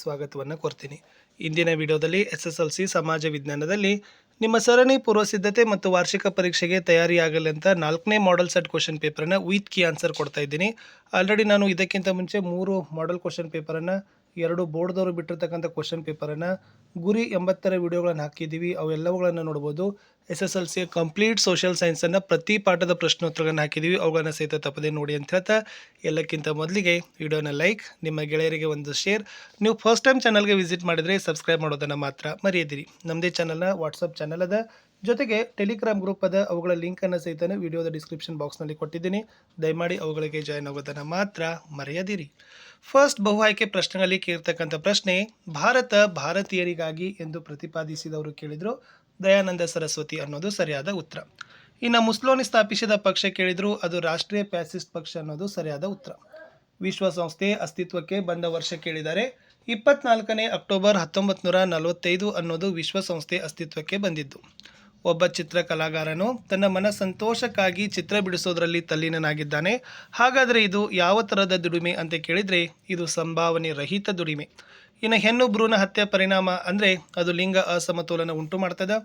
ಸ್ವಾಗತವನ್ನು ಕೊಡ್ತೀನಿ. ಇಂದಿನ ವಿಡಿಯೋದಲ್ಲಿ ಎಸ್ ಎಸ್ ಎಲ್ ಸಿ ಸಮಾಜ ವಿಜ್ಞಾನದಲ್ಲಿ ನಿಮ್ಮ ಸರಣಿ ಪೂರ್ವ ಸಿದ್ಧತೆ ಮತ್ತು ವಾರ್ಷಿಕ ಪರೀಕ್ಷೆಗೆ ತಯಾರಿಯಾಗಲಿ ಅಂತ ನಾಲ್ಕನೇ ಮಾಡೆಲ್ ಸೆಟ್ ಕ್ವಶನ್ ಪೇಪರನ್ನು ವಿತ್ ಕೀ ಆನ್ಸರ್ ಕೊಡ್ತಾ ಇದ್ದೀನಿ. ಆಲ್ರೆಡಿ ನಾನು ಇದಕ್ಕಿಂತ ಮುಂಚೆ ಮೂರು ಮಾಡೆಲ್ ಕ್ವಶನ್ ಪೇಪರನ್ನು ಎರಡು ಬೋರ್ಡ್ದವರು ಬಿಟ್ಟಿರ್ತಕ್ಕಂಥ ಕ್ವಶನ್ ಪೇಪರನ್ನು ಗುರಿ ಎಂಬತ್ತರ ವಿಡಿಯೋಗಳನ್ನು ಹಾಕಿದ್ದೀವಿ. ಅವೆಲ್ಲವುಗಳನ್ನು ನೋಡ್ಬೋದು. S S L C complete social ಸೈನ್ಸನ್ನು ಪ್ರತಿ ಪಾಠದ ಪ್ರಶ್ನೋತ್ತರಗಳನ್ನು ಹಾಕಿದ್ದೀವಿ ಅವುಗಳನ್ನು ಸಹಿತ ತಪ್ಪದೆ ನೋಡಿ ಅಂತ ಹೇಳ್ತಾ ಎಲ್ಲಕ್ಕಿಂತ ಮೊದಲಿಗೆ ವಿಡಿಯೋನ ಲೈಕ್ ನಿಮ್ಮ ಗೆಳೆಯರಿಗೆ ಒಂದು ಶೇರ್ ನೀವು ಫಸ್ಟ್ ಟೈಮ್ ಚಾನಲ್ಗೆ ವಿಸಿಟ್ ಮಾಡಿದರೆ ಸಬ್ಸ್ಕ್ರೈಬ್ ಮಾಡೋದನ್ನು ಮಾತ್ರ ಮರೆಯದಿರಿ. ನಮ್ಮದೇ ಚಾನಲ್ನ ವಾಟ್ಸಪ್ ಚಾನಲ್ ಅದ. ಜೊತೆಗೆ ಟೆಲಿಗ್ರಾಮ್ ಗ್ರೂಪ್ ಅದ ಅವುಗಳ ಲಿಂಕನ್ನು ಸಹಿತ ವಿಡಿಯೋದ ಡಿಸ್ಕ್ರಿಪ್ಷನ್ ಬಾಕ್ಸ್ನಲ್ಲಿ ಕೊಟ್ಟಿದ್ದೀನಿ. ದಯಮಾಡಿ ಅವುಗಳಿಗೆ ಜಾಯ್ನ್ ಆಗೋದನ್ನು ಮಾತ್ರ ಮರೆಯದಿರಿ. ಫಸ್ಟ್ ಬಹು ಆಯ್ಕೆ ಪ್ರಶ್ನೆಗಳಲ್ಲಿ ಕೇಳ್ತಕ್ಕಂಥ ಪ್ರಶ್ನೆ, ಭಾರತ ಭಾರತೀಯರಿಗಾಗಿ ಎಂದು ಪ್ರತಿಪಾದಿಸಿದವರು ಕೇಳಿದರು, ದಯಾನಂದ ಸರಸ್ವತಿ ಅನ್ನೋದು ಸರಿಯಾದ ಉತ್ತರ. ಇನ್ನು ಮುಸ್ಲೋನಿ ಸ್ಥಾಪಿಸಿದ ಪಕ್ಷ ಕೇಳಿದ್ರು, ಅದು ರಾಷ್ಟ್ರೀಯ ಪ್ಯಾಸಿಸ್ಟ್ ಪಕ್ಷ ಅನ್ನೋದು ಸರಿಯಾದ ಉತ್ತರ. ವಿಶ್ವಸಂಸ್ಥೆ ಅಸ್ತಿತ್ವಕ್ಕೆ ಬಂದ ವರ್ಷ ಕೇಳಿದ್ದಾರೆ ಇಪ್ಪತ್ನಾಲ್ಕನೇ ಅಕ್ಟೋಬರ್ ಹತ್ತೊಂಬತ್ತು ನೂರ ನಲವತ್ತೈದು ಅನ್ನೋದು ವಿಶ್ವಸಂಸ್ಥೆ ಅಸ್ತಿತ್ವಕ್ಕೆ ಬಂದಿದ್ದು. ಒಬ್ಬ ಚಿತ್ರಕಲಾಗಾರನು ತನ್ನ ಮನ ಸಂತೋಷಕ್ಕಾಗಿ ಚಿತ್ರ ಬಿಡಿಸೋದ್ರಲ್ಲಿ ತಲ್ಲೀನನಾಗಿದ್ದಾನೆ. ಹಾಗಾದರೆ ಇದು ಯಾವ ಥರದ ದುಡಿಮೆ ಅಂತ ಕೇಳಿದರೆ ಇದು ಸಂಭಾವನೆ ರಹಿತ ದುಡಿಮೆ. ಇನ್ನು ಹೆಣ್ಣು ಭ್ರೂಣ ಹತ್ಯೆ ಪರಿಣಾಮ ಅಂದರೆ ಅದು ಲಿಂಗ ಅಸಮತೋಲನ ಉಂಟು ಮಾಡ್ತದೆ.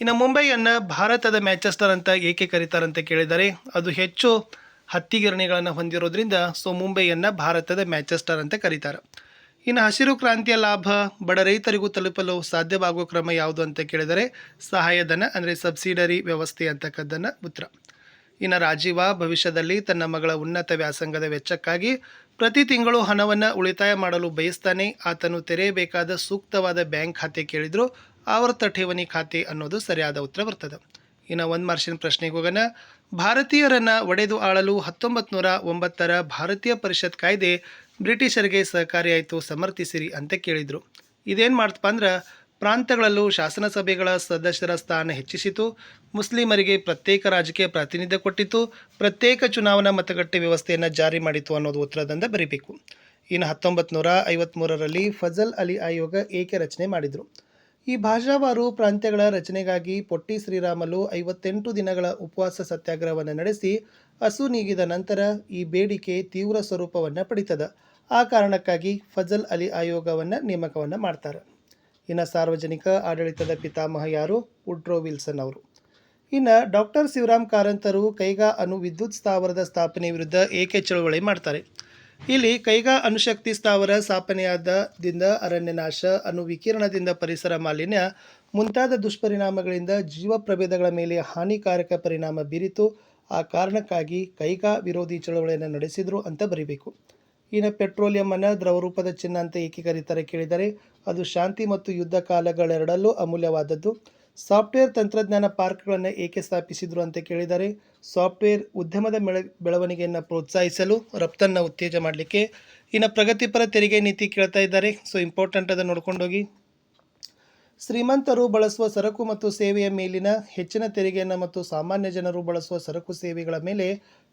ಇನ್ನು ಮುಂಬೈಯನ್ನು ಭಾರತದ ಮ್ಯಾಂಚೆಸ್ಟರ್ ಅಂತ ಏಕೆ ಕರೀತಾರಂತ ಕೇಳಿದರೆ ಅದು ಹೆಚ್ಚು ಹತ್ತಿಗಿರಣಿಗಳನ್ನು ಹೊಂದಿರೋದ್ರಿಂದ, ಸೊ ಮುಂಬೈಯನ್ನು ಭಾರತದ ಮ್ಯಾಂಚೆಸ್ಟರ್ ಅಂತ ಕರೀತಾರೆ. ಇನ್ನು ಹಸಿರು ಕ್ರಾಂತಿಯ ಲಾಭ ಬಡ ರೈತರಿಗೂ ತಲುಪಲು ಸಾಧ್ಯವಾಗುವ ಕ್ರಮ ಯಾವುದು ಅಂತ ಕೇಳಿದರೆ ಸಹಾಯಧನ ಅಂದರೆ ಸಬ್ಸಿಡರಿ ವ್ಯವಸ್ಥೆ ಅಂತಕ್ಕದ್ದನ್ನು ಉತ್ತರ. ಇನ್ನು ರಾಜೀವ ಭವಿಷ್ಯದಲ್ಲಿ ತನ್ನ ಮಗಳ ಉನ್ನತ ವ್ಯಾಸಂಗದ ವೆಚ್ಚಕ್ಕಾಗಿ ಪ್ರತಿ ತಿಂಗಳು ಹಣವನ್ನು ಉಳಿತಾಯ ಮಾಡಲು ಬಯಸ್ತಾನೆ. ಆತನು ತೆರೆಯಬೇಕಾದ ಸೂಕ್ತವಾದ ಬ್ಯಾಂಕ್ ಖಾತೆ ಕೇಳಿದ್ರು ಆವರ್ತ ಠೇವಣಿ ಖಾತೆ ಅನ್ನೋದು ಸರಿಯಾದ ಉತ್ತರ ಬರ್ತದೆ. ಇನ್ನು ಒಂದು ಮಾರ್ಷಿನ ಪ್ರಶ್ನೆಗೆ ಹೋಗೋಣ. ಭಾರತೀಯರನ್ನು ಒಡೆದು ಆಳಲು ಹತ್ತೊಂಬತ್ತು ನೂರ ಒಂಬತ್ತರ ಭಾರತೀಯ ಪರಿಷತ್ ಕಾಯ್ದೆ ಬ್ರಿಟಿಷರಿಗೆ ಸಹಕಾರಿಯಾಯಿತು, ಸಮರ್ಥಿಸಿರಿ ಅಂತ ಕೇಳಿದರು. ಇದೇನು ಮಾಡ್ತಪ್ಪ ಅಂದ್ರೆ, ಪ್ರಾಂತ್ಯಗಳಲ್ಲೂ ಶಾಸನಸಭೆಗಳ ಸದಸ್ಯರ ಸ್ಥಾನ ಹೆಚ್ಚಿಸಿತು. ಮುಸ್ಲಿಮರಿಗೆ ಪ್ರತ್ಯೇಕ ರಾಜಕೀಯ ಪ್ರಾತಿನಿಧ್ಯ ಕೊಟ್ಟಿತು. ಪ್ರತ್ಯೇಕ ಚುನಾವಣಾ ಮತಗಟ್ಟೆ ವ್ಯವಸ್ಥೆಯನ್ನು ಜಾರಿ ಮಾಡಿತು ಅನ್ನೋದು ಉತ್ತರದಿಂದ ಬರೀಬೇಕು. ಇನ್ನು ಹತ್ತೊಂಬತ್ತು ನೂರ ಐವತ್ತ್ಮೂರರಲ್ಲಿ ಫಜಲ್ ಅಲಿ ಆಯೋಗ ಏಕೆ ರಚನೆ ಮಾಡಿದರು? ಈ ಭಾಷಾವಾರು ಪ್ರಾಂತ್ಯಗಳ ರಚನೆಗಾಗಿ ಪೊಟ್ಟಿ ಶ್ರೀರಾಮಲು ಐವತ್ತೆಂಟು ದಿನಗಳ ಉಪವಾಸ ಸತ್ಯಾಗ್ರಹವನ್ನು ನಡೆಸಿ, ಹಸು ನೀಗಿದ ನಂತರ ಈ ಬೇಡಿಕೆ ತೀವ್ರ ಸ್ವರೂಪವನ್ನು ಪಡಿತದ. ಆ ಕಾರಣಕ್ಕಾಗಿ ಫಜಲ್ ಅಲಿ ಆಯೋಗವನ್ನು ನೇಮಕವನ್ನು ಮಾಡ್ತಾರೆ. ಇನ್ನು ಸಾರ್ವಜನಿಕ ಆಡಳಿತದ ಪಿತಾಮಹ ಯಾರು? ಉಡ್ರೋ ವಿಲ್ಸನ್ ಅವರು. ಇನ್ನು ಡಾಕ್ಟರ್ ಶಿವರಾಮ್ ಕಾರಂತರು ಕೈಗಾ ಅನು ವಿದ್ಯುತ್ ಸ್ಥಾವರದ ಸ್ಥಾಪನೆ ವಿರುದ್ಧ ಏಕೆ ಚಳುವಳಿ ಮಾಡ್ತಾರೆ? ಇಲ್ಲಿ ಕೈಗಾ ಅಣುಶಕ್ತಿ ಸ್ಥಾವರ ಸ್ಥಾಪನೆಯಾದದಿಂದ ಅರಣ್ಯ ನಾಶ ಅಣು ವಿಕಿರಣದಿಂದ ಪರಿಸರ ಮಾಲಿನ್ಯ, ಮುಂತಾದ ದುಷ್ಪರಿಣಾಮಗಳಿಂದ ಜೀವ ಪ್ರಭೇದಗಳ ಮೇಲೆ ಹಾನಿಕಾರಕ ಪರಿಣಾಮ ಬೀರಿತು. ಆ ಕಾರಣಕ್ಕಾಗಿ ಕೈಗಾ ವಿರೋಧಿ ಚಳುವಳಿಯನ್ನು ನಡೆಸಿದರು ಅಂತ ಬರೀಬೇಕು. ಇನ್ನು ದ್ರವ ದ್ರವರೂಪದ ಚಿನ್ನ ಅಂತ ಏಕೆ ಕರೀತಾರೆ ಕೇಳಿದರೆ, ಅದು ಶಾಂತಿ ಮತ್ತು ಯುದ್ಧ ಕಾಲಗಳೆರಡಲ್ಲೂ ಅಮೂಲ್ಯವಾದದ್ದು. ಸಾಫ್ಟ್ವೇರ್ ತಂತ್ರಜ್ಞಾನ ಪಾರ್ಕ್ಗಳನ್ನು ಏಕೆ ಸ್ಥಾಪಿಸಿದರು ಅಂತ ಕೇಳಿದರೆ, ಸಾಫ್ಟ್ವೇರ್ ಉದ್ಯಮದ ಬೆಳ, ಬೆಳವಣಿಗೆಯನ್ನು ಪ್ರೋತ್ಸಾಹಿಸಲು, ರಫ್ತನ್ನು ಉತ್ತೇಜ ಮಾಡಲಿಕ್ಕೆ. ಇನ್ನು ಪ್ರಗತಿಪರ ತೆರಿಗೆ ನೀತಿ ಕೇಳ್ತಾ ಇದ್ದಾರೆ, ಸೊ ಇಂಪಾರ್ಟೆಂಟ್ ಅದನ್ನು ನೋಡ್ಕೊಂಡೋಗಿ. ಶ್ರೀಮಂತರು ಬಳಸುವ ಸರಕು ಮತ್ತು ಸೇವೆಯ ಮೇಲಿನ ಹೆಚ್ಚಿನ ತೆರಿಗೆಯನ್ನು ಮತ್ತು ಸಾಮಾನ್ಯ ಜನರು ಬಳಸುವ ಸರಕು ಸೇವೆಗಳ ಮೇಲೆ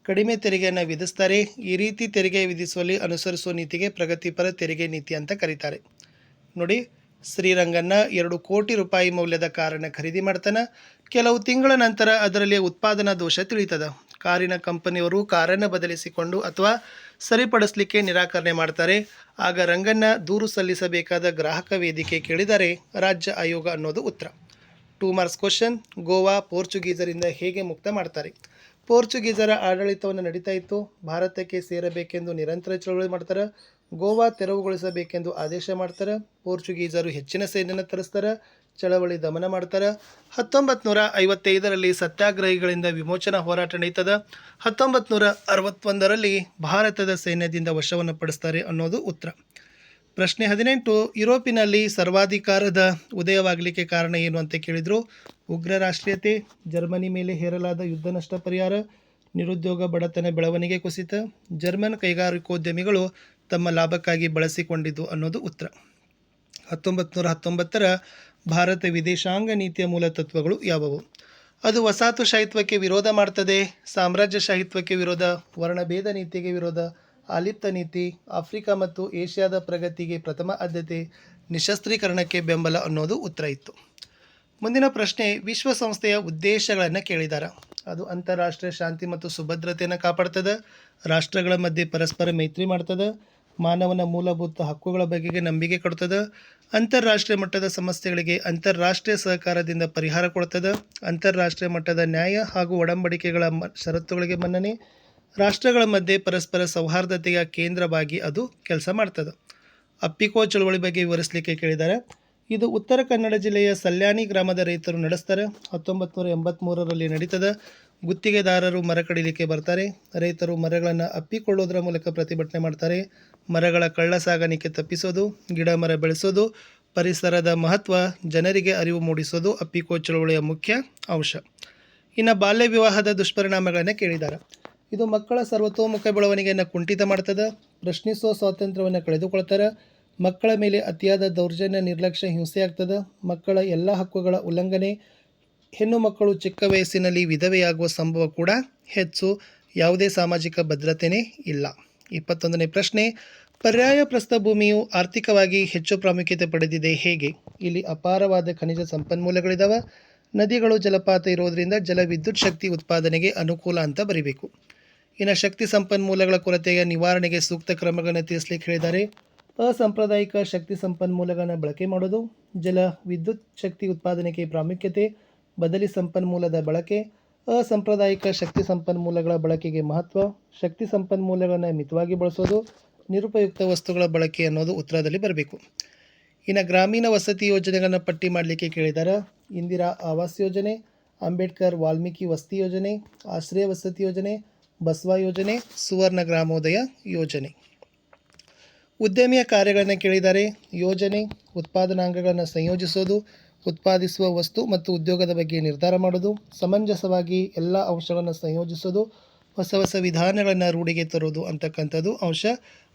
ಕಡಿಮೆ ತೆರಿಗೆಯನ್ನು ವಿಧಿಸ್ತಾರೆ. ಈ ರೀತಿ ತೆರಿಗೆ ವಿಧಿಸುವಲ್ಲಿ ಅನುಸರಿಸುವ ನೀತಿಗೆ ಪ್ರಗತಿಪರ ತೆರಿಗೆ ನೀತಿ ಅಂತ ಕರೀತಾರೆ. ನೋಡಿ, ಶ್ರೀರಂಗನ್ನ ಎರಡು ಕೋಟಿ ರೂಪಾಯಿ ಮೌಲ್ಯದ ಕಾರನ್ನು ಖರೀದಿ ಮಾಡ್ತಾನೆ. ಕೆಲವು ತಿಂಗಳ ನಂತರ ಅದರಲ್ಲಿ ಉತ್ಪಾದನಾ ದೋಷ ತಿಳಿತದ. ಕಾರಿನ ಕಂಪನಿಯವರು ಕಾರನ್ನು ಬದಲಿಸಿಕೊಂಡು ಅಥವಾ ಸರಿಪಡಿಸಲಿಕ್ಕೆ ನಿರಾಕರಣೆ ಮಾಡ್ತಾರೆ. ಆಗ ರಂಗನ್ನ ದೂರು ಸಲ್ಲಿಸಬೇಕಾದ ಗ್ರಾಹಕ ವೇದಿಕೆ ಕೇಳಿದರೆ ರಾಜ್ಯ ಆಯೋಗ ಅನ್ನೋದು ಉತ್ತರ. ಟೂ ಮಾರ್ಕ್ಸ್ ಕ್ವಶನ್, ಗೋವಾ ಪೋರ್ಚುಗೀಸರಿಂದ ಹೇಗೆ ಮುಕ್ತ ಮಾಡ್ತಾರೆ? ಪೋರ್ಚುಗೀಸರ ಆಡಳಿತವನ್ನು ನಡೀತಾ ಇತ್ತು. ಭಾರತಕ್ಕೆ ಸೇರಬೇಕೆಂದು ನಿರಂತರ ಚಳವಳಿ ಮಾಡ್ತಾರೆ. ಗೋವಾ ತೆರವುಗೊಳಿಸಬೇಕೆಂದು ಆದೇಶ ಮಾಡ್ತಾರೆ. ಪೋರ್ಚುಗೀಸರು ಹೆಚ್ಚಿನ ಸೈನ್ಯನ ತರಿಸ್ತಾರೆ. ಚಳವಳಿ ದಮನ ಮಾಡ್ತಾರೆ. ಹತ್ತೊಂಬತ್ತು ನೂರ ಐವತ್ತೈದರಲ್ಲಿ ಸತ್ಯಾಗ್ರಹಿಗಳಿಂದ ವಿಮೋಚನಾ ಹೋರಾಟ ನಡೀತದ. ಹತ್ತೊಂಬತ್ತು ನೂರ ಅರವತ್ತೊಂದರಲ್ಲಿ ಭಾರತದ ಸೈನ್ಯದಿಂದ ವಶವನ್ನು ಪಡಿಸ್ತಾರೆ ಅನ್ನೋದು ಉತ್ತರ. ಪ್ರಶ್ನೆ ಹದಿನೆಂಟು, ಯುರೋಪಿನಲ್ಲಿ ಸರ್ವಾಧಿಕಾರದ ಉದಯವಾಗಲಿಕ್ಕೆ ಕಾರಣ ಏನು ಅಂತ ಕೇಳಿದರು. ಉಗ್ರ ರಾಷ್ಟ್ರೀಯತೆ ಜರ್ಮನಿ ಮೇಲೆ ಹೇರಲಾದ ಯುದ್ಧ ನಷ್ಟ ಪರಿಹಾರ, ನಿರುದ್ಯೋಗ ಬಡತನ ಬೆಳವಣಿಗೆ ಕುಸಿತ, ಜರ್ಮನ್ ಕೈಗಾರಿಕೋದ್ಯಮಿಗಳು ತಮ್ಮ ಲಾಭಕ್ಕಾಗಿ ಬಳಸಿಕೊಂಡಿದ್ದು ಅನ್ನೋದು ಉತ್ತರ. ಹತ್ತೊಂಬತ್ತು ನೂರ ಹತ್ತೊಂಬತ್ತರ ಭಾರತ ವಿದೇಶಾಂಗ ನೀತಿಯ ಮೂಲ ತತ್ವಗಳು ಯಾವುವು? ಅದು ವಸಾಹತುಶಾಹಿತ್ವಕ್ಕೆ ವಿರೋಧ ಮಾಡ್ತದೆ ಸಾಮ್ರಾಜ್ಯಶಾಹಿತ್ವಕ್ಕೆ ವಿರೋಧ, ವರ್ಣಭೇದ ನೀತಿಗೆ ವಿರೋಧ ಆಲಿಪ್ತ ನೀತಿ, ಆಫ್ರಿಕಾ ಮತ್ತು ಏಷ್ಯಾದ ಪ್ರಗತಿಗೆ ಪ್ರಥಮ ಆದ್ಯತೆ, ನಿಶಸ್ತ್ರೀಕರಣಕ್ಕೆ ಬೆಂಬಲ ಅನ್ನೋದು ಉತ್ತರ ಇತ್ತು. ಮುಂದಿನ ಪ್ರಶ್ನೆ, ವಿಶ್ವಸಂಸ್ಥೆಯ ಉದ್ದೇಶಗಳನ್ನು ಕೇಳಿದ್ದಾರೆ ಅದು ಅಂತಾರಾಷ್ಟ್ರೀಯ ಶಾಂತಿ ಮತ್ತು ಸುಭದ್ರತೆಯನ್ನು ಕಾಪಾಡ್ತದೆ, ರಾಷ್ಟ್ರಗಳ ಮಧ್ಯೆ ಪರಸ್ಪರ ಮೈತ್ರಿ ಮಾಡ್ತದೆ, ಮಾನವನ ಮೂಲಭೂತ ಹಕ್ಕುಗಳ ಬಗೆಗೆ ನಂಬಿಕೆ ಕೊಡ್ತದೆ, ಅಂತಾರಾಷ್ಟ್ರೀಯ ಮಟ್ಟದ ಸಮಸ್ಯೆಗಳಿಗೆ ಅಂತಾರಾಷ್ಟ್ರೀಯ ಸಹಕಾರದಿಂದ ಪರಿಹಾರ ಕೊಡ್ತದೆ, ಅಂತಾರಾಷ್ಟ್ರೀಯ ಮಟ್ಟದ ನ್ಯಾಯ ಹಾಗೂ ಒಡಂಬಡಿಕೆಗಳ ಷರತ್ತುಗಳಿಗೆ ಮನ್ನಣೆ, ರಾಷ್ಟ್ರಗಳ ಮಧ್ಯೆ ಪರಸ್ಪರ ಸೌಹಾರ್ದತೆಯ ಕೇಂದ್ರವಾಗಿ ಅದು ಕೆಲಸ ಮಾಡ್ತದೆ. ಅಪ್ಪಿಕೋ ಚಳವಳಿ ಬಗ್ಗೆ ವಿವರಿಸಲಿಕ್ಕೆ ಕೇಳಿದ್ದಾರೆ ಇದು ಉತ್ತರ ಕನ್ನಡ ಜಿಲ್ಲೆಯ ಸಲ್ಯಾನಿ ಗ್ರಾಮದ ರೈತರು ನಡೆಸ್ತಾರೆ. ಹತ್ತೊಂಬತ್ತು ನೂರ ಎಂಬತ್ತ್ಮೂರರಲ್ಲಿ ನಡೀತದ ಗುತ್ತಿಗೆದಾರರು ಮರ ಕಡಿಲಿಕ್ಕೆ ಬರ್ತಾರೆ. ರೈತರು ಮರಗಳನ್ನು ಅಪ್ಪಿಕೊಳ್ಳೋದ್ರ ಮೂಲಕ ಪ್ರತಿಭಟನೆ ಮಾಡ್ತಾರೆ. ಮರಗಳ ಕಳ್ಳ ಸಾಗಾಣಿಕೆ ತಪ್ಪಿಸೋದು, ಗಿಡ ಮರ ಬೆಳೆಸೋದು, ಪರಿಸರದ ಮಹತ್ವ, ಜನರಿಗೆ ಅರಿವು ಮೂಡಿಸೋದು ಅಪ್ಪಿಕೋ ಚಳವಳಿಯ ಮುಖ್ಯ ಅಂಶ. ಇನ್ನು ಬಾಲ್ಯ ವಿವಾಹದ ದುಷ್ಪರಿಣಾಮಗಳನ್ನು ಕೇಳಿದ್ದಾರೆ ಇದು ಮಕ್ಕಳ ಸರ್ವತೋಮುಖ ಬೆಳವಣಿಗೆಯನ್ನು ಕುಂಠಿತ ಮಾಡ್ತದೆ. ಪ್ರಶ್ನಿಸುವ ಸ್ವಾತಂತ್ರ್ಯವನ್ನು ಕಳೆದುಕೊಳ್ತಾರೆ. ಮಕ್ಕಳ ಮೇಲೆ ಅತಿಯಾದ ದೌರ್ಜನ್ಯ, ನಿರ್ಲಕ್ಷ್ಯ, ಹಿಂಸೆ ಆಗ್ತದೆ. ಮಕ್ಕಳ ಎಲ್ಲ ಹಕ್ಕುಗಳ ಉಲ್ಲಂಘನೆ, ಹೆಣ್ಣು ಮಕ್ಕಳು ಚಿಕ್ಕ ವಯಸ್ಸಿನಲ್ಲಿ ವಿಧವೆಯಾಗುವ ಸಂಭವ ಕೂಡ ಹೆಚ್ಚು. ಯಾವುದೇ ಸಾಮಾಜಿಕ ಭದ್ರತೆನೇ ಇಲ್ಲ. ಇಪ್ಪತ್ತೊಂದನೇ ಪ್ರಶ್ನೆ, ಪರ್ಯಾಯ ಪ್ರಸ್ಥಭೂಮಿಯು ಆರ್ಥಿಕವಾಗಿ ಹೆಚ್ಚು ಪ್ರಾಮುಖ್ಯತೆ ಪಡೆದಿದೆ ಹೇಗೆ? ಇಲ್ಲಿ ಅಪಾರವಾದ ಖನಿಜ ಸಂಪನ್ಮೂಲಗಳಿದ್ದಾವೆ ನದಿಗಳು ಜಲಪಾತ ಇರೋದರಿಂದ ಜಲ ವಿದ್ಯುತ್ ಶಕ್ತಿ ಉತ್ಪಾದನೆಗೆ ಅನುಕೂಲ ಅಂತ ಬರೀಬೇಕು. ಇನ್ನು ಶಕ್ತಿ ಸಂಪನ್ಮೂಲಗಳ ಕೊರತೆಯ ನಿವಾರಣೆಗೆ ಸೂಕ್ತ ಕ್ರಮಗಳನ್ನು ತಿಳಿಸ್ಲಿಕ್ಕೆ ಹೇಳಿದ್ದಾರೆ ಅಸಾಂಪ್ರದಾಯಿಕ ಶಕ್ತಿ ಸಂಪನ್ಮೂಲಗಳನ್ನು ಬಳಕೆ ಮಾಡೋದು, ಜಲ, ವಿದ್ಯುತ್ ಶಕ್ತಿ ಉತ್ಪಾದನೆಗೆ ಪ್ರಾಮುಖ್ಯತೆ, ಬದಲಿ ಸಂಪನ್ಮೂಲದ ಬಳಕೆ, ಅಸಾಂಪ್ರದಾಯಿಕ ಶಕ್ತಿ ಸಂಪನ್ಮೂಲಗಳ ಬಳಕೆಗೆ ಮಹತ್ವ, ಶಕ್ತಿ ಸಂಪನ್ಮೂಲಗಳನ್ನು ಮಿತವಾಗಿ ಬಳಸೋದು, ನಿರುಪಯುಕ್ತ ವಸ್ತುಗಳ ಬಳಕೆ ಅನ್ನೋದು ಉತ್ತರದಲ್ಲಿ ಬರಬೇಕು. ಇನ್ನು ಗ್ರಾಮೀಣ ವಸತಿ ಯೋಜನೆಗಳನ್ನು ಪಟ್ಟಿ ಮಾಡಲಿಕ್ಕೆ ಕೇಳಿದಾರೆ, ಇಂದಿರಾ ಆವಾಸ್ ಯೋಜನೆ, ಅಂಬೇಡ್ಕರ್ ವಾಲ್ಮೀಕಿ ವಸತಿ ಯೋಜನೆ, ಆಶ್ರಯ ವಸತಿ ಯೋಜನೆ, ಬಸವ ಯೋಜನೆ, ಸುವರ್ಣ ಗ್ರಾಮೋದಯ ಯೋಜನೆ. ಉದ್ಯಮಿಯ ಕಾರ್ಯಗಳನ್ನು ಕೇಳಿದರೆ ಯೋಜನೆ ಉತ್ಪಾದನಾಂಗಗಳನ್ನು ಸಂಯೋಜಿಸೋದು, ಉತ್ಪಾದಿಸುವ ವಸ್ತು ಮತ್ತು ಉದ್ಯೋಗದ ಬಗ್ಗೆ ನಿರ್ಧಾರ ಮಾಡೋದು, ಸಮಂಜಸವಾಗಿ ಎಲ್ಲ ಅಂಶಗಳನ್ನು ಸಂಯೋಜಿಸೋದು, ಹೊಸ ಹೊಸ ವಿಧಾನಗಳನ್ನು ರೂಢಿಗೆ ತರೋದು ಅಂತಕ್ಕಂಥದ್ದು ಅಂಶ.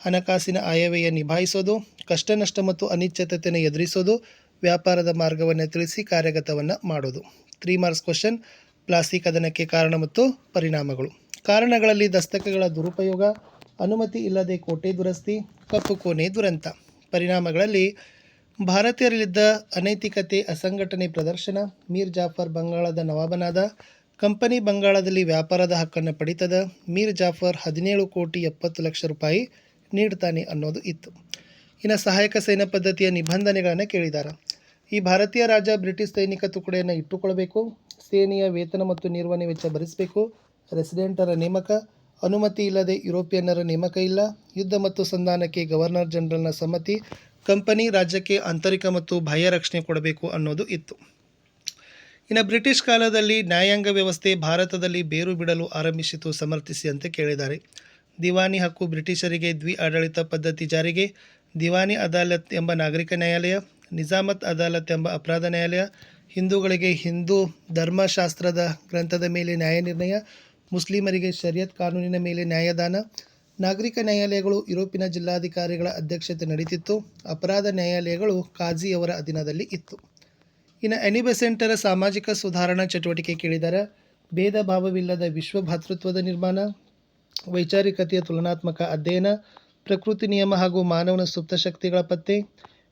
ಹಣಕಾಸಿನ ಆಯವ್ಯಯ ನಿಭಾಯಿಸೋದು, ಕಷ್ಟ, ನಷ್ಟ ಮತ್ತು ಅನಿಶ್ಚಿತತೆಯನ್ನು ಎದುರಿಸೋದು, ವ್ಯಾಪಾರದ ಮಾರ್ಗವನ್ನು ತಿಳಿಸಿ ಕಾರ್ಯಗತವನ್ನು ಮಾಡೋದು. ತ್ರೀ ಮಾರ್ಕ್ಸ್ ಕ್ವಶನ್ ಪ್ಲಾಸ್ಟಿಕ್ ಕದನಕ್ಕೆ ಕಾರಣ ಮತ್ತು ಪರಿಣಾಮಗಳು. ಕಾರಣಗಳಲ್ಲಿ ದಸ್ತಕಗಳ ದುರುಪಯೋಗ ಅನುಮತಿ ಇಲ್ಲದೆ ಕೋಟೆ ದುರಸ್ತಿ, ಕಪ್ಪು ಕೋಣೆ ದುರಂತ. ಪರಿಣಾಮಗಳಲ್ಲಿ ಭಾರತೀಯರಲ್ಲಿದ್ದ ಅನೈತಿಕತೆ, ಅಸಂಘಟನೆ ಪ್ರದರ್ಶನ, ಮೀರ್ ಜಾಫರ್ ಬಂಗಾಳದ ನವಾಬನಾದ, ಕಂಪನಿ ಬಂಗಾಳದಲ್ಲಿ ವ್ಯಾಪಾರದ ಹಕ್ಕನ್ನು ಪಡಿತದ ಮೀರ್ ಜಾಫರ್ ಹದಿನೇಳು ಕೋಟಿ ಎಪ್ಪತ್ತು ಲಕ್ಷ ರೂಪಾಯಿ ನೀಡ್ತಾನೆ ಅನ್ನೋದು ಇತ್ತು. ಇನ್ನು ಸಹಾಯಕ ಸೈನ್ಯ ಪದ್ಧತಿಯ ನಿಬಂಧನೆಗಳನ್ನು ಕೇಳಿದ್ದಾರೆ ಈ ಭಾರತೀಯ ರಾಜ ಬ್ರಿಟಿಷ್ ಸೈನಿಕ ತುಕಡೆಯನ್ನು ಇಟ್ಟುಕೊಳ್ಳಬೇಕು ಸೇನೆಯ ವೇತನ ಮತ್ತು ನಿರ್ವಹಣೆ ವೆಚ್ಚ ಭರಿಸಬೇಕು, ರೆಸಿಡೆಂಟರ ನೇಮಕ ಅನುಮತಿ ಇಲ್ಲದೆ ಯುರೋಪಿಯನ್ನರ ನೇಮಕ ಇಲ್ಲ. ಯುದ್ಧ ಮತ್ತು ಸಂಧಾನಕ್ಕೆ ಗವರ್ನರ್ ಜನರಲ್ನ ಸಮ್ಮತಿ. ಕಂಪನಿ ರಾಜ್ಯಕ್ಕೆ ಆಂತರಿಕ ಮತ್ತು ಬಾಹ್ಯ ರಕ್ಷಣೆ ಕೊಡಬೇಕು ಅನ್ನೋದು ಇತ್ತು. ಇನ್ನು ಬ್ರಿಟಿಷ್ ಕಾಲದಲ್ಲಿ ನ್ಯಾಯಾಂಗ ವ್ಯವಸ್ಥೆ ಭಾರತದಲ್ಲಿ ಬೇರು ಬಿಡಲು ಆರಂಭಿಸಿತು ಸಮರ್ಥಿಸಿ ಅಂತ ಕೇಳಿದ್ದಾರೆ. ದಿವಾನಿ ಹಕ್ಕು ಬ್ರಿಟಿಷರಿಗೆ ದ್ವಿ ಆಡಳಿತ ಪದ್ಧತಿ ಜಾರಿಗೆ. ದಿವಾನಿ ಅದಾಲತ್ ಎಂಬ ನಾಗರಿಕ ನ್ಯಾಯಾಲಯ, ನಿಜಾಮತ್ ಅದಾಲತ್ ಎಂಬ ಅಪರಾಧ ನ್ಯಾಯಾಲಯ, ಹಿಂದೂಗಳಿಗೆ ಹಿಂದೂ ಧರ್ಮಶಾಸ್ತ್ರದ ಗ್ರಂಥದ ಮೇಲೆ ನ್ಯಾಯ ನಿರ್ಣಯ ಮುಸ್ಲಿಮರಿಗೆ ಶರಿಯತ್ ಕಾನೂನಿನ ಮೇಲೆ ನ್ಯಾಯದಾನ. ನಾಗರಿಕ ನ್ಯಾಯಾಲಯಗಳು ಯುರೋಪಿನ ಜಿಲ್ಲಾಧಿಕಾರಿಗಳ ಅಧ್ಯಕ್ಷತೆ ನಡೀತಿತ್ತು ಅಪರಾಧ ನ್ಯಾಯಾಲಯಗಳು ಕಾಜಿಯವರ ಅಧೀನದಲ್ಲಿ ಇತ್ತು. ಇನ್ನು ಎನಿಬೆಸೆಂಟರ ಸಾಮಾಜಿಕ ಸುಧಾರಣಾ ಚಟುವಟಿಕೆ ಕೇಳಿದರೆ ಭೇದ ಭಾವವಿಲ್ಲದ ವಿಶ್ವ ಭಾತೃತ್ವದ ನಿರ್ಮಾಣ, ವೈಚಾರಿಕತೆಯ ತುಲನಾತ್ಮಕ ಅಧ್ಯಯನ, ಪ್ರಕೃತಿ ನಿಯಮ ಹಾಗೂ ಮಾನವನ ಸುಪ್ತ ಶಕ್ತಿಗಳ ಪತ್ತೆ.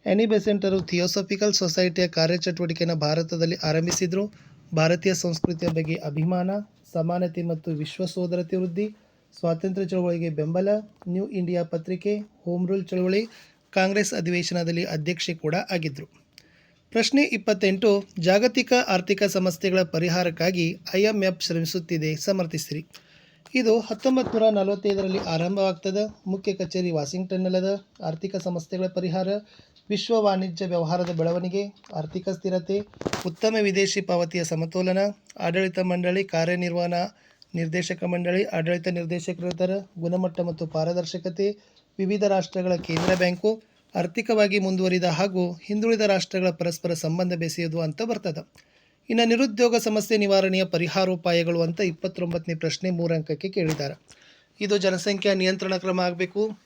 ಎನಿ ಬೆಸೆಂಟರು ಥಿಯೋಸಫಿಕಲ್ ಸೊಸೈಟಿಯ ಕಾರ್ಯಚಟುವಟಿಕೆಯನ್ನು ಭಾರತದಲ್ಲಿ ಆರಂಭಿಸಿದರು. ಭಾರತೀಯ ಸಂಸ್ಕೃತಿಯ ಬಗ್ಗೆ ಅಭಿಮಾನ. ಸಮಾನತೆ ಮತ್ತು ವಿಶ್ವ ಸೋದರತೆ ವೃದ್ಧಿ, ಸ್ವಾತಂತ್ರ್ಯ ಚಳವಳಿಗೆ ಬೆಂಬಲ, ನ್ಯೂ ಇಂಡಿಯಾ ಪತ್ರಿಕೆ, ಹೋಮ್ ರೂಲ್ ಚಳವಳಿ, ಕಾಂಗ್ರೆಸ್ ಅಧಿವೇಶನದಲ್ಲಿ ಅಧ್ಯಕ್ಷೆ ಕೂಡ ಆಗಿದ್ದರು ಪ್ರಶ್ನೆ ಇಪ್ಪತ್ತೆಂಟು, ಜಾಗತಿಕ ಆರ್ಥಿಕ ಸಮಸ್ಯೆಗಳ ಪರಿಹಾರಕ್ಕಾಗಿ ಐಎಂಎಫ್ ಶ್ರಮಿಸುತ್ತಿದೆ, ಸಮರ್ಥಿಸಿರಿ. ಇದು ಹತ್ತೊಂಬತ್ತು ನೂರ ನಲವತ್ತೈದರಲ್ಲಿ ಆರಂಭವಾಗ್ತದೆ. ಮುಖ್ಯ ಕಚೇರಿ ವಾಷಿಂಗ್ಟನ್ನಲ್ಲದ ಆರ್ಥಿಕ ಸಮಸ್ಯೆಗಳ ಪರಿಹಾರ, ವಿಶ್ವ ವಾಣಿಜ್ಯ ವ್ಯವಹಾರದ ಬೆಳವಣಿಗೆ, ಆರ್ಥಿಕ ಸ್ಥಿರತೆ, ಉತ್ತಮ ವಿದೇಶಿ ಪಾವತಿಯ ಸಮತೋಲನ, ಆಡಳಿತ ಮಂಡಳಿ ಕಾರ್ಯನಿರ್ವಹಣಾ ನಿರ್ದೇಶಕ ಮಂಡಳಿ, ಆಡಳಿತ ನಿರ್ದೇಶಕರ ಗುಣಮಟ್ಟ ಮತ್ತು ಪಾರದರ್ಶಕತೆ, ವಿವಿಧ ರಾಷ್ಟ್ರಗಳ ಕೇಂದ್ರ ಬ್ಯಾಂಕು ಆರ್ಥಿಕವಾಗಿ ಮುಂದುವರಿದ ಹಾಗೂ ಹಿಂದುಳಿದ ರಾಷ್ಟ್ರಗಳ ಪರಸ್ಪರ ಸಂಬಂಧ ಬೆಸೆಯೋದು ಅಂತ ಬರ್ತದೆ. ಇನ್ನು ನಿರುದ್ಯೋಗ ಸಮಸ್ಯೆ ನಿವಾರಣೆಯ ಪರಿಹಾರೋಪಾಯಗಳು ಅಂತ ಇಪ್ಪತ್ತೊಂಬತ್ತನೇ ಪ್ರಶ್ನೆ ಮೂರಂಕಕ್ಕೆ ಕೇಳಿದ್ದಾರೆ. ಇದು ಜನಸಂಖ್ಯಾ ನಿಯಂತ್ರಣ ಕ್ರಮ ಆಗಬೇಕು.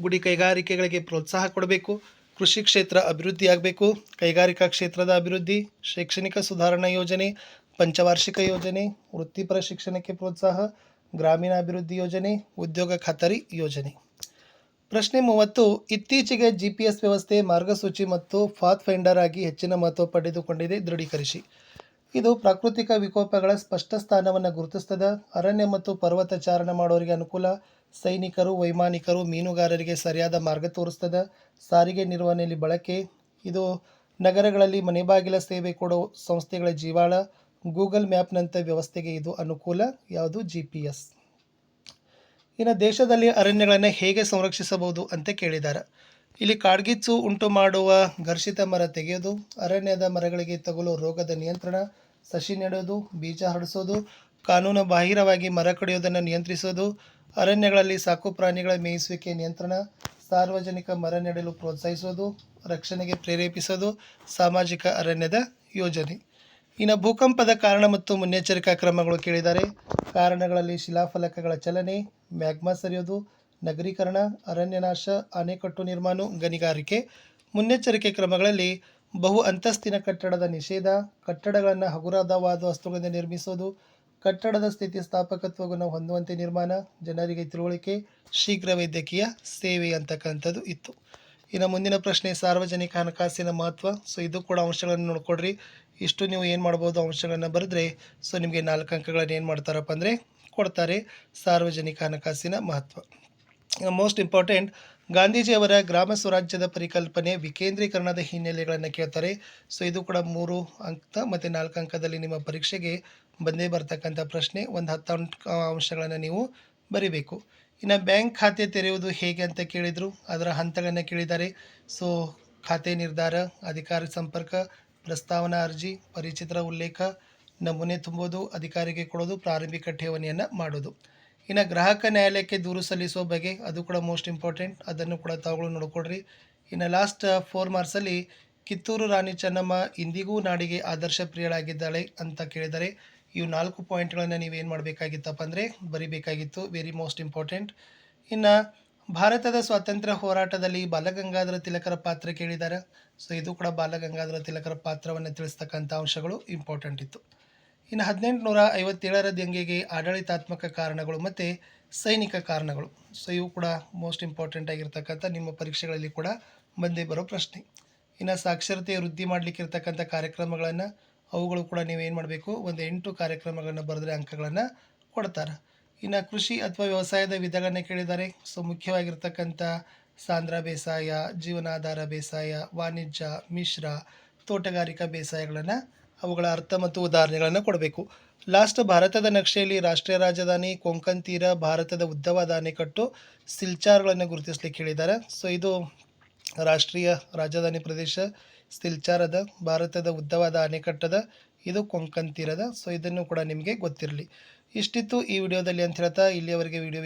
ಗುಡಿ ಕೈಗಾರಿಕೆಗಳಿಗೆ ಪ್ರೋತ್ಸಾಹ ಕೊಡಬೇಕು. ಕೃಷಿ ಕ್ಷೇತ್ರ ಅಭಿವೃದ್ಧಿ ಆಗಬೇಕು. ಕೈಗಾರಿಕಾ ಕ್ಷೇತ್ರದ ಅಭಿವೃದ್ಧಿ, ಶೈಕ್ಷಣಿಕ ಸುಧಾರಣಾ ಯೋಜನೆ, ಪಂಚವಾರ್ಷಿಕ ಯೋಜನೆ, ವೃತ್ತಿಪರ ಶಿಕ್ಷಣಕ್ಕೆ ಪ್ರೋತ್ಸಾಹ, ಗ್ರಾಮೀಣಾಭಿವೃದ್ಧಿ ಯೋಜನೆ, ಉದ್ಯೋಗ ಖಾತರಿ ಯೋಜನೆ. ಪ್ರಶ್ನೆ ಮೂವತ್ತು, ಇತ್ತೀಚೆಗೆ ಜಿ ಪಿ ಎಸ್ ವ್ಯವಸ್ಥೆ, ಮಾರ್ಗಸೂಚಿ ಮತ್ತು ಫಾತ್ ಫೈಂಡರ್ ಆಗಿ ಹೆಚ್ಚಿನ ಮಹತ್ವ ಪಡೆದುಕೊಂಡಿದೆ, ದೃಢೀಕರಿಸಿ. ಇದು ಪ್ರಾಕೃತಿಕ ವಿಕೋಪಗಳ ಸ್ಪಷ್ಟ ಸ್ಥಾನವನ್ನು ಗುರುತಿಸ್ತದೆ, ಅರಣ್ಯ ಮತ್ತು ಪರ್ವತ ಚಾರಣ ಮಾಡೋರಿಗೆ ಅನುಕೂಲ, ಸೈನಿಕರು, ವೈಮಾನಿಕರು, ಮೀನುಗಾರರಿಗೆ ಸರಿಯಾದ ಮಾರ್ಗ ತೋರಿಸ್ತದ, ಸಾರಿಗೆ ನಿರ್ವಹಣೆಯಲ್ಲಿ ಬಳಕೆ. ಇದು ನಗರಗಳಲ್ಲಿ ಮನೆ ಬಾಗಿಲ ಸೇವೆ ಕೊಡೋ ಸಂಸ್ಥೆಗಳ ಜೀವಾಳ, ಗೂಗಲ್ ಮ್ಯಾಪ್ನಂಥ ವ್ಯವಸ್ಥೆಗೆ ಇದು ಅನುಕೂಲ, ಯಾವುದು ಜಿ ಪಿ ಎಸ್ ಇನ್ನು ದೇಶದಲ್ಲಿ ಅರಣ್ಯಗಳನ್ನು ಹೇಗೆ ಸಂರಕ್ಷಿಸಬಹುದು ಅಂತ ಕೇಳಿದ್ದಾರೆ. ಇಲ್ಲಿ ಕಾಡ್ಗಿಚ್ಚು ಉಂಟು ಮಾಡುವ ಘರ್ಷಿತ ಮರ ತೆಗೆಯೋದು, ಅರಣ್ಯದ ಮರಗಳಿಗೆ ತಗುಲೋ ರೋಗದ ನಿಯಂತ್ರಣ, ಸಸಿ ನೆಡೋದು, ಬೀಜ ಹರಡಿಸೋದು, ಕಾನೂನು ಬಾಹಿರವಾಗಿ ಮರ ಕಡಿಯೋದನ್ನು ನಿಯಂತ್ರಿಸೋದು, ಅರಣ್ಯಗಳಲ್ಲಿ ಸಾಕು ಪ್ರಾಣಿಗಳ ಮೇಯಿಸುವಿಕೆ ನಿಯಂತ್ರಣ, ಸಾರ್ವಜನಿಕ ಮರ ನೆಡಲು ಪ್ರೋತ್ಸಾಹಿಸೋದು, ರಕ್ಷಣೆಗೆ ಪ್ರೇರೇಪಿಸೋದು, ಸಾಮಾಜಿಕ ಅರಣ್ಯದ ಯೋಜನೆ. ಇನ್ನು ಭೂಕಂಪದ ಕಾರಣ ಮತ್ತು ಮುನ್ನೆಚ್ಚರಿಕಾ ಕ್ರಮಗಳು ಕೇಳಿದ್ದಾರೆ ಕಾರಣಗಳಲ್ಲಿ ಶಿಲಾಫಲಕಗಳ ಚಲನೆ, ಮ್ಯಾಗ್ಮಾ ಸರಿಯೋದು, ನಗರೀಕರಣ, ಅರಣ್ಯನಾಶ ಅಣೆಕಟ್ಟು ನಿರ್ಮಾಣ, ಗಣಿಗಾರಿಕೆ, ಮುನ್ನೆಚ್ಚರಿಕೆ ಕ್ರಮಗಳಲ್ಲಿ ಬಹು ಅಂತಸ್ತಿನ ಕಟ್ಟಡದ ನಿಷೇಧ, ಕಟ್ಟಡಗಳನ್ನು ಹಗುರದವಾದ ವಸ್ತುಗಳಿಂದ ನಿರ್ಮಿಸೋದು, ಕಟ್ಟಡದ ಸ್ಥಿತಿ ಸ್ಥಾಪಕತ್ವವನ್ನು ಹೊಂದುವಂತೆ ನಿರ್ಮಾಣ, ಜನರಿಗೆ ತಿಳುವಳಿಕೆ, ಶೀಘ್ರ ವೈದ್ಯಕೀಯ ಸೇವೆ ಅಂತಕ್ಕಂಥದ್ದು ಇತ್ತು. ಇನ್ನು ಮುಂದಿನ ಪ್ರಶ್ನೆ ಸಾರ್ವಜನಿಕ ಹಣಕಾಸಿನ ಮಹತ್ವ. ಸೊ, ಇದು ಕೂಡ ಅಂಶಗಳನ್ನು ನೋಡ್ಕೊಡ್ರಿ. ಇಷ್ಟು ನೀವು ಏನು ಮಾಡ್ಬೋದು ಅಂಶಗಳನ್ನು ಬರೆದ್ರೆ ಸೊ ನಿಮಗೆ ನಾಲ್ಕು ಅಂಕಗಳನ್ನು ಏನು ಮಾಡ್ತಾರಪ್ಪ ಅಂದರೆ ಕೊಡ್ತಾರೆ. ಸಾರ್ವಜನಿಕ ಹಣಕಾಸಿನ ಮಹತ್ವ. ಮೋಸ್ಟ್ ಇಂಪಾರ್ಟೆಂಟ್ ಗಾಂಧೀಜಿಯವರ ಗ್ರಾಮ ಸ್ವರಾಜ್ಯದ ಪರಿಕಲ್ಪನೆ ವಿಕೇಂದ್ರೀಕರಣದ ಹಿನ್ನೆಲೆಗಳನ್ನು ಕೇಳ್ತಾರೆ. ಸೊ ಇದು ಕೂಡ ಮೂರು ಅಂಕ ಮತ್ತು ನಾಲ್ಕು ಅಂಕದಲ್ಲಿ ನಿಮ್ಮ ಪರೀಕ್ಷೆಗೆ ಬಂದೇ ಬರ್ತಕ್ಕಂಥ ಪ್ರಶ್ನೆ. ಒಂದು ಹತ್ತು ಅಂಶಗಳನ್ನು ನೀವು ಬರಿಬೇಕು. ಇನ್ನು ಬ್ಯಾಂಕ್ ಖಾತೆ ತೆರೆಯುವುದು ಹೇಗೆ ಅಂತ ಕೇಳಿದರು. ಅದರ ಹಂತಗಳನ್ನು ಕೇಳಿದ್ದಾರೆ. ಸೊ ಖಾತೆ ನಿರ್ಧಾರ, ಅಧಿಕಾರಿ ಸಂಪರ್ಕ ಪ್ರಸ್ತಾವನಾ ಅರ್ಜಿ, ಪರಿಚಿತರ ಉಲ್ಲೇಖ, ನಮೂನೆ ತುಂಬೋದು, ಅಧಿಕಾರಿಗೆ ಕೊಡೋದು, ಪ್ರಾರಂಭಿಕ ಠೇವಣಿಯನ್ನು ಮಾಡೋದು. ಇನ್ನು ಗ್ರಾಹಕ ನ್ಯಾಯಾಲಯಕ್ಕೆ ದೂರು ಸಲ್ಲಿಸುವ ಬಗ್ಗೆ ಅದು ಕೂಡ ಮೋಸ್ಟ್ ಇಂಪಾರ್ಟೆಂಟ್ ಅದನ್ನು ಕೂಡ ತಾವುಗಳು ನೋಡಿಕೊಡ್ರಿ ಇನ್ನು ಲಾಸ್ಟ್ ಫೋರ್ ಮಾರ್ಕ್ಸಲ್ಲಿ ಕಿತ್ತೂರು ರಾಣಿ ಚೆನ್ನಮ್ಮ ಇಂದಿಗೂ ನಾಡಿಗೆ ಆದರ್ಶ ಪ್ರಿಯಳಾಗಿದ್ದಾಳೆ ಅಂತ ಕೇಳಿದರೆ, ಇವು ನಾಲ್ಕು ಪಾಯಿಂಟ್ಗಳನ್ನು ನೀವೇನು ಮಾಡಬೇಕಾಗಿತ್ತಪ್ಪ ಅಂದರೆ, ಬರಿಬೇಕಾಗಿತ್ತು. ವೆರಿ ಮೋಸ್ಟ್ ಇಂಪಾರ್ಟೆಂಟ್ ಇನ್ನು ಭಾರತದ ಸ್ವಾತಂತ್ರ್ಯ ಹೋರಾಟದಲ್ಲಿ ಬಾಲಗಂಗಾಧರ ತಿಲಕರ ಪಾತ್ರ ಕೇಳಿದ್ದಾರೆ ಸೊ ಇದು ಕೂಡ ಬಾಲಗಂಗಾಧರ ತಿಲಕರ ಪಾತ್ರವನ್ನು ತಿಳಿಸ್ತಕ್ಕಂಥ ಅಂಶಗಳು ಇಂಪಾರ್ಟೆಂಟ್ ಇತ್ತು. ಇನ್ನು ಹದಿನೆಂಟುನೂರ ಐವತ್ತೇಳರ ದಂಗೆಗೆ ಆಡಳಿತಾತ್ಮಕ ಕಾರಣಗಳು ಮತ್ತು ಸೈನಿಕ ಕಾರಣಗಳು. ಸೊ ಇವು ಕೂಡ ಮೋಸ್ಟ್ ಇಂಪಾರ್ಟೆಂಟ್ ಆಗಿರ್ತಕ್ಕಂಥ ನಿಮ್ಮ ಪರೀಕ್ಷೆಗಳಲ್ಲಿ ಕೂಡ ಬಂದೇ ಬರೋ ಪ್ರಶ್ನೆ. ಇನ್ನು ಸಾಕ್ಷರತೆ ವೃದ್ಧಿ ಮಾಡಲಿಕ್ಕೆ ಇರ್ತಕ್ಕಂಥ ಕಾರ್ಯಕ್ರಮಗಳನ್ನು ಅವುಗಳು ಕೂಡ ನೀವೇನು ಮಾಡಬೇಕು? ಒಂದು ಎಂಟು ಕಾರ್ಯಕ್ರಮಗಳನ್ನು ಬರೆದ್ರೆ ಅಂಕಗಳನ್ನು ಕೊಡ್ತಾರೆ. ಇನ್ನು ಕೃಷಿ ಅಥವಾ ವ್ಯವಸಾಯದ ವಿಧಗಳನ್ನ ಕೇಳಿದ್ದಾರೆ ಸೊ ಮುಖ್ಯವಾಗಿರ್ತಕ್ಕಂಥ ಸಾಂದ್ರ ಬೇಸಾಯ, ಜೀವನಾಧಾರ ಬೇಸಾಯ, ವಾಣಿಜ್ಯ, ಮಿಶ್ರ, ತೋಟಗಾರಿಕಾ ಬೇಸಾಯಗಳನ್ನು ಅವುಗಳ ಅರ್ಥ ಮತ್ತು ಉದಾಹರಣೆಗಳನ್ನು ಕೊಡಬೇಕು. ಲಾಸ್ಟ್ ಭಾರತದ ನಕ್ಷೆಯಲ್ಲಿ ರಾಷ್ಟ್ರೀಯ ರಾಜಧಾನಿ ಕೊಂಕನ್ ತೀರ ಭಾರತದ ಉದ್ದವಾದ ಅಣೆಕಟ್ಟು ಸಿಲ್ಚಾರ್ಗಳನ್ನು ಗುರುತಿಸಲಿಕ್ಕೆ ಹೇಳಿದ್ದಾರೆ. ಸೊ ಇದು ರಾಷ್ಟ್ರೀಯ ರಾಜಧಾನಿ ಪ್ರದೇಶ ಸಿಲ್ಚಾರದ ಭಾರತದ ಉದ್ದವಾದ ಅಣೆಕಟ್ಟದ, ಇದು ಕೊಂಕನ್ ತೀರದ. ಸೊ ಇದನ್ನು ಕೂಡ ನಿಮಗೆ ಗೊತ್ತಿರಲಿ. ಇಷ್ಟಿತ್ತು ಈ ವಿಡಿಯೋದಲ್ಲಿ ಅಂತ ಹೇಳ್ತಾ ಇಲ್ಲಿಯವರೆಗೆ ವಿಡಿಯೋ